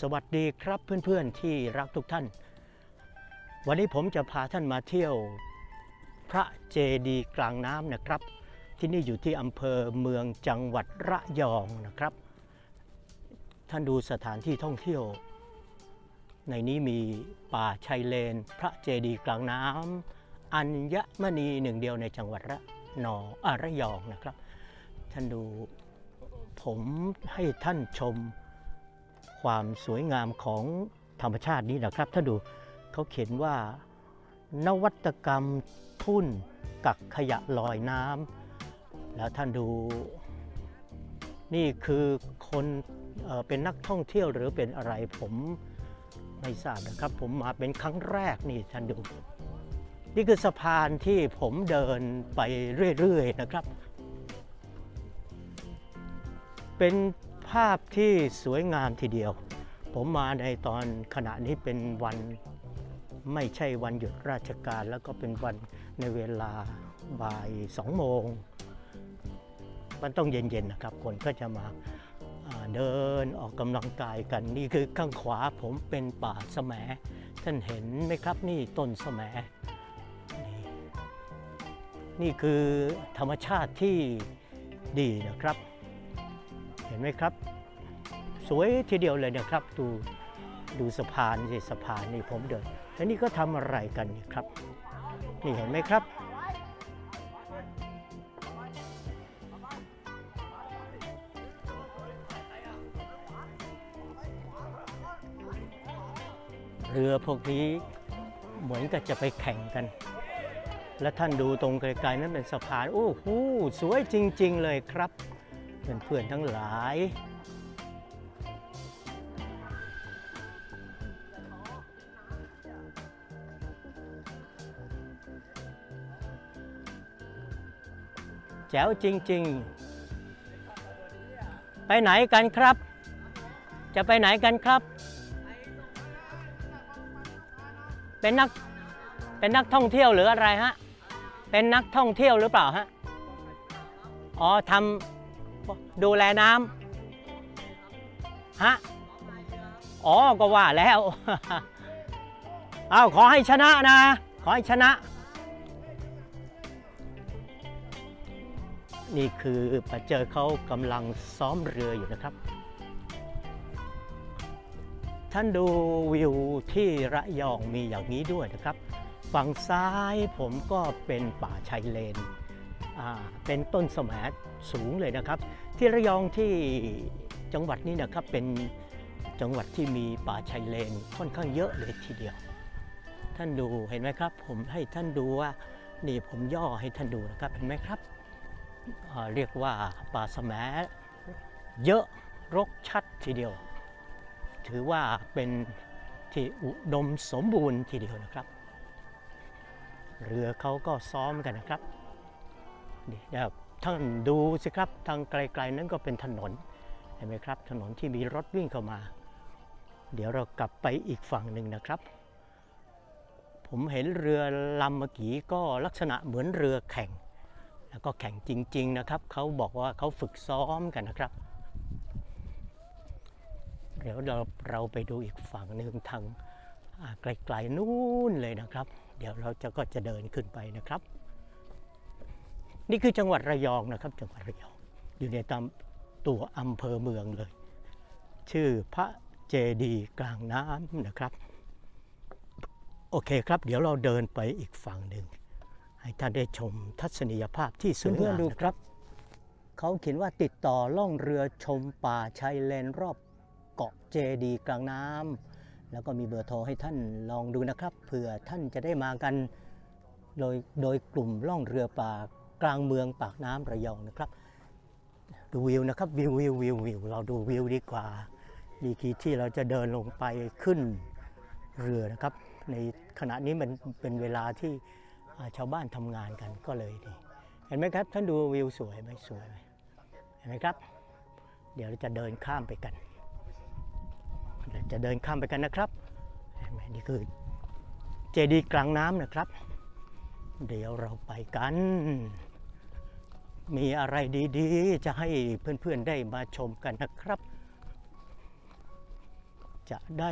สวัสดีครับเพื่อนๆที่รักทุกท่าน วันนี้ผมจะพาท่านมาเที่ยวพระเจดีย์กลางน้ำนะครับ ที่นี่อยู่ที่อำเภอเมืองจังหวัดระยองนะครับ ท่านดูสถานที่ท่องเที่ยว ในนี้มีป่าชายเลน พระเจดีย์กลางน้ำอัญมณีหนึ่งเดียวในจังหวัดระนออาระยองนะครับ ท่านดูผมให้ท่านชม ความสวยงามของธรรมชาตินี้นะครับถ้าดูเขาเขียนว่านวัตกรรมทุ่นกักขยะลอยน้ำแล้วท่านดู นี่คือคนเอเป็นนักท่องเที่ยวหรือเป็นอะไรผมไม่ทราบนะครับ ผมมาเป็นครั้งแรกนี่ท่านดู นี่คือสะพานที่ผมเดินไปเรื่อย ๆ นะครับ เป็นาพที่สวยงามทีเดียว ผมมาในตอนขณะนี้เป็นวันไม่ใช่วันหยุดราชการ แล้วก็เป็นวันในเวลาบ่ายสองโมง มันต้องเย็นๆนะครับ คนก็จะมาเดินออกกำลังกายกันนี่คือข้างขวาผมเป็นป่าแสมท่านเห็นไหมครับนี่ต้นสมนี่นี่คือธรรมชาติที่ดีนะครับ ห็นไหมครับ สวยทีเดียวเลยนะครับ ดูดูสะพานสิสะพานนี่ผมเดินแล้วนี่ก็ทำอะไรกันนี่ครับ นี่เห็นไหมครับ เรือพวกนี้เหมือนกับจะไปแข่งกัน และท่านดูตรงไกลๆนั้นเป็นสะพาน โอ้โหสวยจริง ๆ เลยครับ เพื่อนๆทั้งหลาย แจ๋วจริง ๆ ไปไหนกันครับ จะไปไหนกันครับ เป็นนัก เป็นนักท่องเที่ยวหรืออะไรฮะ เป็นนักท่องเที่ยวหรือเปล่าฮะ อ๋อทำ ดูแลน้ำฮะอ๋อก็ว่าแล้วเอาขอให้ชนะนะ ขอให้ชนะ นี่คือปเจอเขากำลังซ้อมเรืออยู่นะครับ ท่านดูวิวที่ระยองมีอย่างนี้ด้วยนะครับ ฝั่งซ้ายผมก็เป็นป่าชายเลน เป็นต้นสมสูงเลยนะครับ ที่ระยองที่จังหวัดนี้นะครับเป็นจังหวัดที่มีป่าชายเลนค่อนข้างเยอะเลยทีเดียว ท่านดูเห็นไหมครับ ผมให้ท่านดูว่านี่ผมย่อให้ท่านดูนะครับเห็นไหมครับเรียกว่าป่าสมเยอะรกชัดทีเดียว ถือว่าเป็นที่อุดมสมบูรณ์ทีเดียวนะครับ เรือเขาก็ซ้อมกันนะครับ นี่นะครับท่านดูสิครับทางไกลๆนั้นก็เป็นถนนเห็นไหมครับ ถนนที่มีรถวิ่งเข้ามา เดี๋ยวเรากลับไปอีกฝั่งหนึ่งนะครับ ผมเห็นเรือลำเมื่อกี้ก็ลักษณะเหมือนเรือแข่ง แล้วก็แข่งจริง ๆนะครับเขาบอกว่าเขาฝึกซ้อมกันนะครับ เดี๋ยวเราเราไปดูอีกฝั่งหนึ่งทางไกลๆนู่นเลยนะครับ เดี๋ยวเราจะก็จะเดินขึ้นไปนะครับ นี่คือจังหวัดระยองนะครับ จังหวัดระยอง อยู่ในตามตัวอำเภอเมืองเลย ชื่อพระเจดีย์กลางน้ำนะครับ โอเคครับ เดี๋ยวเราเดินไปอีกฝั่งหนึ่ง ให้ท่านได้ชมทัศนียภาพที่สวยงามดูครับ เขาเขียนว่าติดต่อล่องเรือชมป่าชายเลนรอบเกาะเจดีย์กลางน้ำแล้วก็มีเบอร์โทรให้ท่านลองดูนะครับเผื่อท่านจะได้มากันโดยโดยกลุ่มล่องเรือป่า กลางเมืองปากน้ำระยองนะครับ ดูวิวนะครับวิววิววิววิวเราดูวิวดีกว่าดีกีที่เราจะเดินลงไปขึ้นเรือนะครับ ในขณะนี้มันเป็นเวลาที่ชาวบ้านทำงานกันก็เลยดีเห็นไหมครับ ท่านดูวิวสวยไหมสวยไหมเห็นไหมครับ เดี๋ยวเราจะเดินข้ามไปกันเราจะเดินข้ามไปกันนะครับเห็นไหมนี่คือเจดีย์กลางน้ำนะครับ เดี๋ยวเราไปกัน มีอะไรดีๆ จะให้เพื่อนๆได้มาชมกันนะครับ จะได้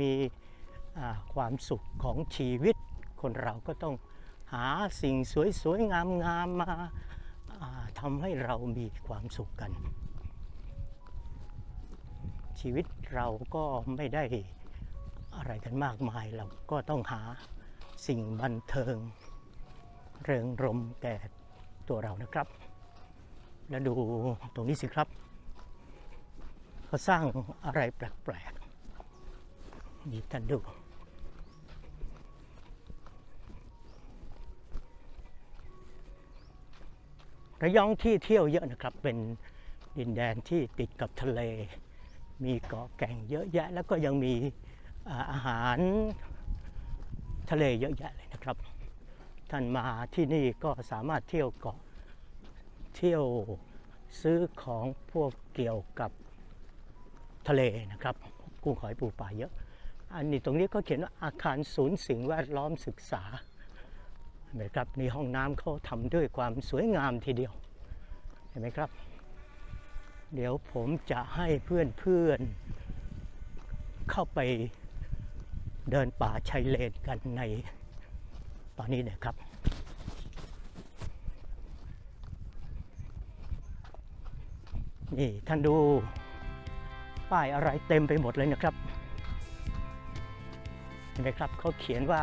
มีความสุขของชีวิต คนเราก็ต้องหาสิ่งสวยๆ งามๆ มาอ่าทำให้เรามีความสุขกัน ชีวิตเราก็ไม่ได้อะไรกันมากมายเราก็ต้องหาสิ่งบันเทิง เริงรมแก่ ตัวเรานะครับ แล้วดูตรงนี้สิครับเขาสร้างอะไรแปลกๆนี่ท่านดูระยองที่เที่ยวเยอะนะครับ เป็นดินแดนที่ติดกับทะเล มีเกาะแก่งเยอะแยะ แล้วก็ยังมีอ่าอาหารทะเลเยอะแยะเลยนะครับ ท่านมาที่นี่ก็สามารถเที่ยวเกาะเที่ยวซื้อของพวกเกี่ยวกับทะเลนะครับ กุ้งหอยปูปลาเยอะ อันนี้ตรงนี้ก็เขียนว่าอาคารศูนย์สิ่งแวดล้อมศึกษาเห็นไหมครับนี่ห้องน้ำเขาทำด้วยความสวยงามทีเดียว เห็นไหมครับ เดี๋ยวผมจะให้เพื่อนเพื่อนๆเข้าไปเดินป่าชายเลนกันใน ตอนนี้เนะครับ นี่ท่านดูป้ายอะไรเต็มไปหมดเลยนะครับเห็นไหมครับเขาเขียนว่า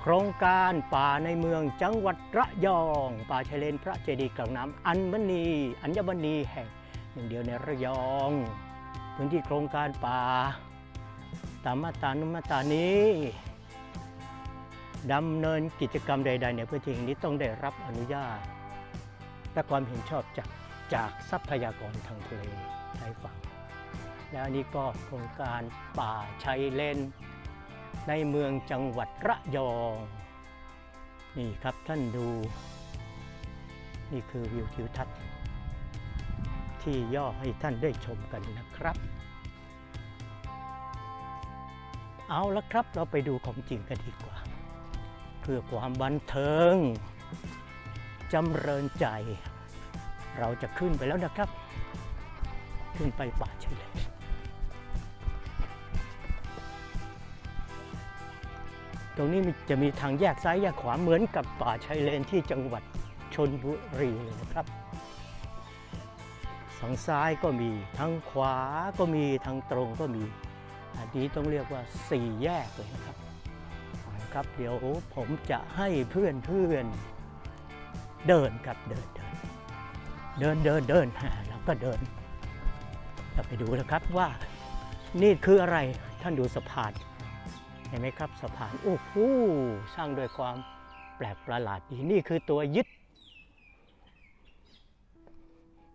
โครงการป่าในเมืองจังหวัดระยอง ป่าชายเลนพระเจดีย์กลางน้ำอัญมณีอัญมณีแห่งหนึ่งเดียวในระยองพื้นที่โครงการป่าตามมาตรานุมาตรานี้ ดำเนินกิจกรรมใด ๆ ในพื้นที่แห่งนี้ต้องได้รับอนุญาต และความเห็นชอบจากจากทรัพยากรทางทะเลชายฝั่ง และอันนี้ก็โครงการป่าชายเลนในเมืองจังหวัดระยอง นี่ครับท่านดู นี่คือวิวทิวทัศน์ที่ย่อให้ท่านได้ชมกันนะครับ เอาละครับเราไปดูของจริงกันดีกว่า เพื่อความบันเทิงจำเริญใจ เราจะขึ้นไปแล้วนะครับ ขึ้นไปป่าชายเลนตรงนี้จะมีทางแยกซ้ายแยกขวาเหมือนกับป่าชายเลนที่จังหวัดชนบุรีเลยนะครับทางซ้ายก็มีทางขวาก็มีทางตรงก็มี อันนี้ต้องเรียกว่าสี่แยกเลยนะครับ ครับ เดี๋ยวผมจะให้เพื่อนเพื่อนๆเดินครับเดินเดินเดินเดินเดินแล้วก็เดินเราไปดูนะครับว่านี่คืออะไรท่านดูสะพานเห็นไหมครับสะพานโอ้โหสร้างด้วยความแปลกประหลาดดีนี่คือตัวยึด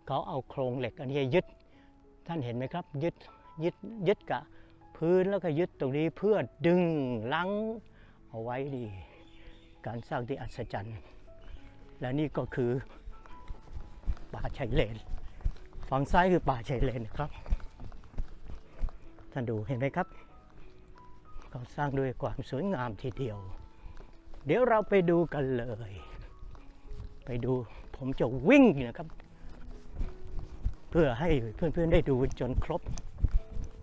เขาเอาโครงเหล็กอันนี้ยึด ท่านเห็นไหมครับ ยึดยึดยึดกับพื้นแล้วก็ยึดตรงนี้เพื่อดึงลัง เอาไว้ดี การสร้างที่อัศจรรย์ และนี่ก็คือป่าชายเลน ฝั่งซ้ายคือป่าชายเลนครับ ท่านดูเห็นไหมครับก็สร้างด้วยความสวยงามทีเดียว เดี๋ยวเราไปดูกันเลย ไปดูผมจะวิ่งนะครับ เพื่อให้เพื่อนๆได้ดูจนครบ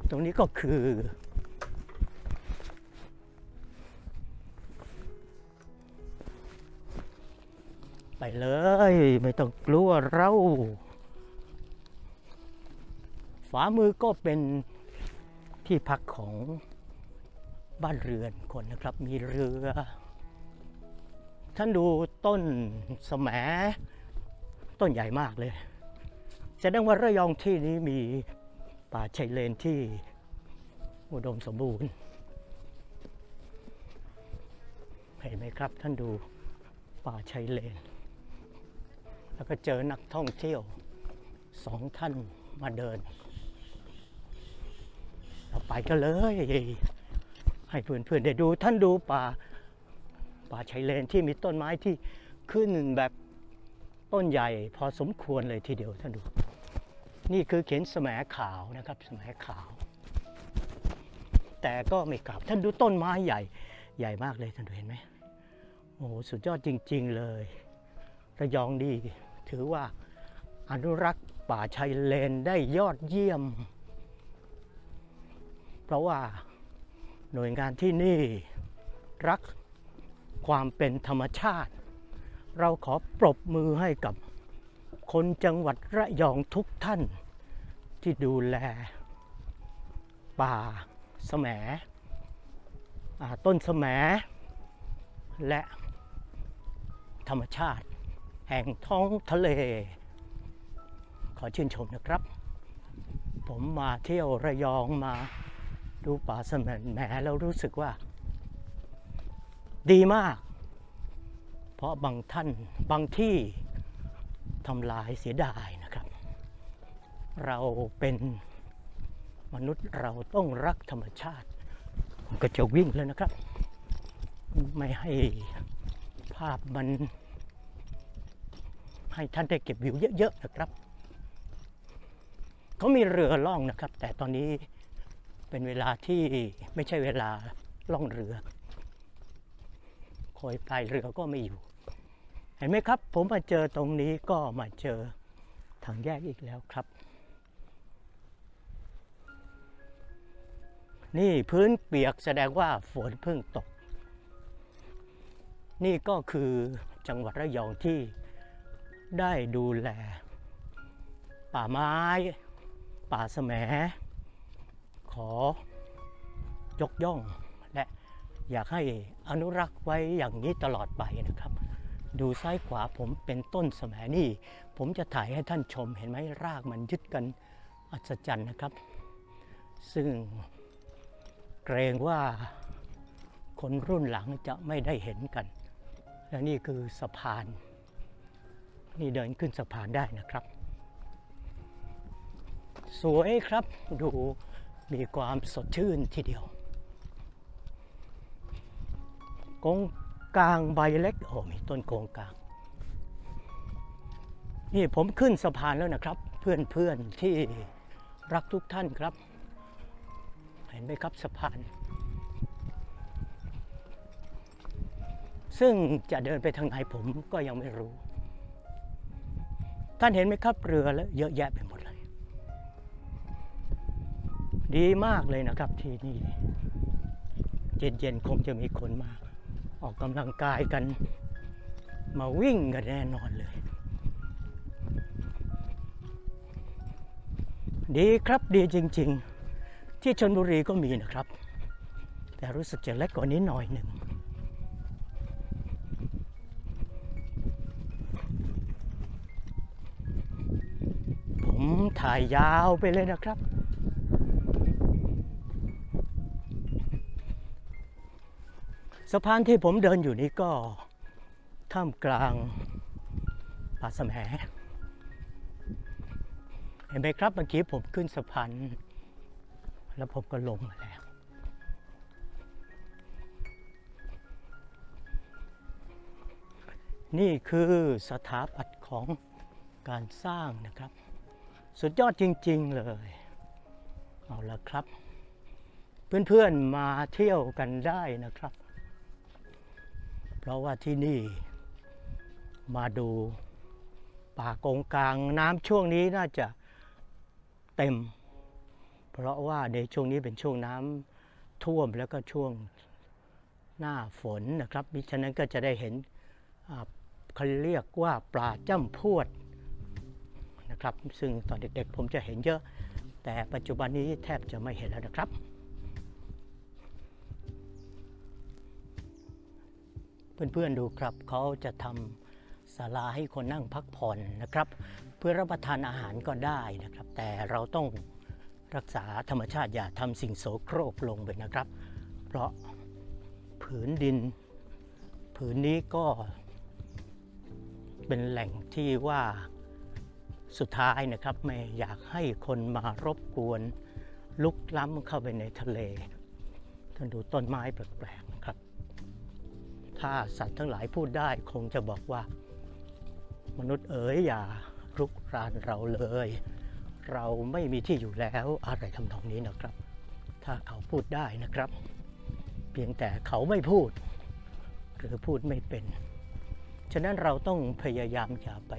ตรงนี้ก็คือ เลย ไม่ต้องกลัวเราฝามือก็เป็นที่พักของบ้านเรือนคนนะครับ มีเรือ ท่านดูต้นสมต้นใหญ่มากเลยแสดงว่าระยองที่นี้มีป่าชายเลนที่อุดมสมบูรณ์เห็นไหมครับท่านดูป่าชายเลน แล้วก็เจอนักท่องเที่ยวสองท่านมาเดิน เราไปกันเลย ให้เพื่อนๆได้ดูท่านดูป่า ป่าชายเลนที่มีต้นไม้ที่ขึ้นแบบต้นใหญ่พอสมควรเลยทีเดียวท่านดู นี่คือเขียนสมขาวนะครับสมขาว แต่ก็ไม่กลับท่านดูต้นไม้ใหญ่ใหญ่มากเลยท่านดูเห็นไหมโอ้โหสุดยอดจริง ๆ เลยระยองดี ถือว่าอนุรักษ์ป่าชายเลนได้ยอดเยี่ยม เพราะว่าหน่วยงานที่นี่รักความเป็นธรรมชาติ เราขอปรบมือให้กับคนจังหวัดระยองทุกท่านที่ดูแล ป่าแสมต้นแสมและธรรมชาติ แห่งท้องทะเล ขอชื่นชมนะครับ ผมมาเที่ยวระยองมาดูป่าแสมแหมแล้วรู้สึกว่า ดีมาก เพราะบางท่านบางที่ทำลายเสียดายนะครับ เราเป็นมนุษย์เราต้องรักธรรมชาติผมก็จะวิ่งเลยนะครับ ไม่ให้ภาพมัน ให้ท่านได้เก็บวิวเยอะๆนะครับเขามีเรือล่องนะครับ แต่ตอนนี้เป็นเวลาที่ไม่ใช่เวลาล่องเรือคอยพายเรือก็ไม่อยู่ เห็นไหมครับ ผมมาเจอตรงนี้ก็มาเจอทางแยกอีกแล้วครับ นี่พื้นเปียกแสดงว่าฝนเพิ่งตก นี่ก็คือจังหวัดระยองที่ ได้ดูแล ป่าไม้ ป่าแสมขอยกย่อง และอยากให้อนุรักษ์ไว้อย่างนี้ตลอดไปนะครับ ดูซ้ายขวาผมเป็นต้นแสมนี่ ผมจะถ่ายให้ท่านชมเห็นไหมรากมันยึดกันอัศจรรย์นะครับ ซึ่งเกรงว่าคนรุ่นหลังจะไม่ได้เห็นกัน และนี่คือสะพาน นี่เดินขึ้นสะพานได้นะครับ สวยครับดูมีความสดชื่นทีเดียว กงกลางใบเล็กโอ้มีต้นกงกลาง นี่ผมขึ้นสะพานแล้วนะครับ เพื่อนๆที่รักทุกท่านครับ เห็นไหมครับสะพาน ซึ่งจะเดินไปทางไหนผมก็ยังไม่รู้ ท่านเห็นไหมครับเรือแล้วเยอะแยะไปหมดเลย ดีมากเลยนะครับที่นี่เย็นๆคงจะมีคนมาออกกำลังกายกัน มาวิ่งกันแน่นอนเลย ดีครับดีจริง ๆ ที่ชนบุรีก็มีนะครับ แต่รู้สึกจะเล็กกว่านี้หน่อยหนึ่ง ถ่ายยาวไปเลยนะครับ สะพานที่ผมเดินอยู่นี้ก็ท่ามกลางป่าสะแหเห็นไหมครับเมื่อกี้ผมขึ้นสะพานแล้วผมก็ลงมาแล้ว นี่คือสถาปัตย์ของการสร้างนะครับ สุดยอดจริง ๆ เลย เอาละครับ เพื่อน ๆ มาเที่ยวกันได้นะครับ เพราะว่าที่นี่มาดูป่าโกงกลางน้ำช่วงนี้น่าจะเต็ม เพราะว่าในช่วงนี้เป็นช่วงน้ำท่วมแล้วก็ช่วงหน้าฝนนะครับมิฉะนั้นก็จะได้เห็นเขาเรียกว่าปลาจ้ำพวด นะครับ ซึ่งตอนเด็กๆผมจะเห็นเยอะ แต่ปัจจุบันนี้แทบจะไม่เห็นแล้วนะครับ เพื่อนๆดูครับเขาจะทำศาลาให้คนนั่งพักผ่อนนะครับ เพื่อรับประทานอาหารก็ได้นะครับ แต่เราต้องรักษาธรรมชาติอย่าทำสิ่งโสโครกลงไปนะครับ เพราะผืนดิน ผืนนี้ก็เป็นแหล่งที่ว่า สุดท้ายนะครับไม่อยากให้คนมารบกวน ลุกล้ำเข้าไปในทะเลท่านดูต้นไม้แปลกๆนะครับ ถ้าสัตว์ทั้งหลายพูดได้คงจะบอกว่า มนุษย์เอ๋ยอย่ารุกรานเราเลย เราไม่มีที่อยู่แล้วอะไรทำนองนี้นะครับ ถ้าเขาพูดได้นะครับ เพียงแต่เขาไม่พูด หรือพูดไม่เป็น ฉะนั้นเราต้องพยายามอย่าไป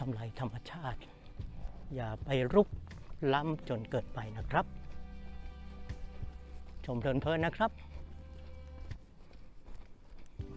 ทำลายธรรมชาติ อย่าไปรุกล้ำจนเกิดไปนะครับ ชมเพลินๆนะครับ